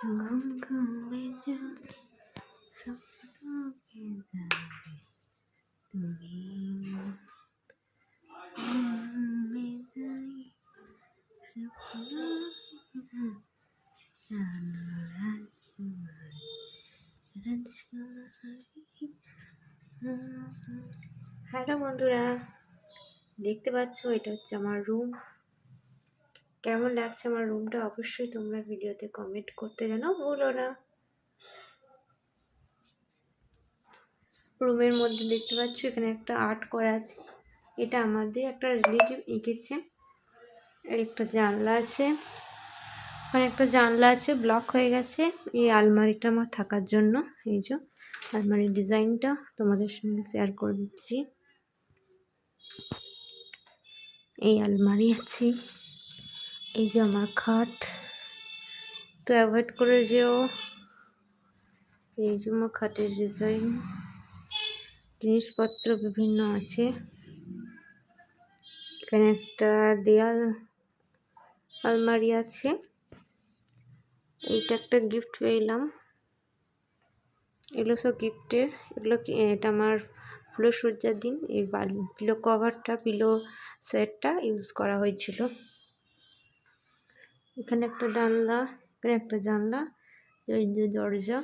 গম গমে স্বপ্নকে দাবে তুমি আমি যাই হ্যালো বন্ধুরা, দেখতে পাচ্ছ, এটা হচ্ছে আমার রুম কেমন লাগছে আমার রুমটা অবশ্যই তোমরা ভিডিওতে কমেন্ট করতে জানো ভুলো না। রুমের মধ্যে দেখতে পাচ্ছ, এখানে একটা আর্ট করা আছে। এটা আমাদের একটা রিলেটিভ এঁকেছে। একটা জানলা আছে। ওখানে একটা জানলা আছে ব্লক হয়ে গেছে। এই আলমারিটা আমার থাকার জন্য, এই যে আলমারির ডিজাইনটা তোমাদের সঙ্গে শেয়ার করে দিচ্ছি। এই আলমারি আছে। এই যে আমার খাট। একটু অ্যাভয়েড করে যেও। এই যে আমার খাটের ডিজাইন জিনিসপত্র বিভিন্ন আছে। এখানে একটা দেয়াল, আলমারি আছে। এইটা একটা গিফট পেলাম। এগুলো সব গিফটের এগুলো এটা আমার ফুলসজ্জার দিন। এই বালি, পিলো কভারটা পিলো সেটটা ইউজ করা হয়েছিল। এখানে একটা জানলা এখানে একটা জানলা এই যে দরজা।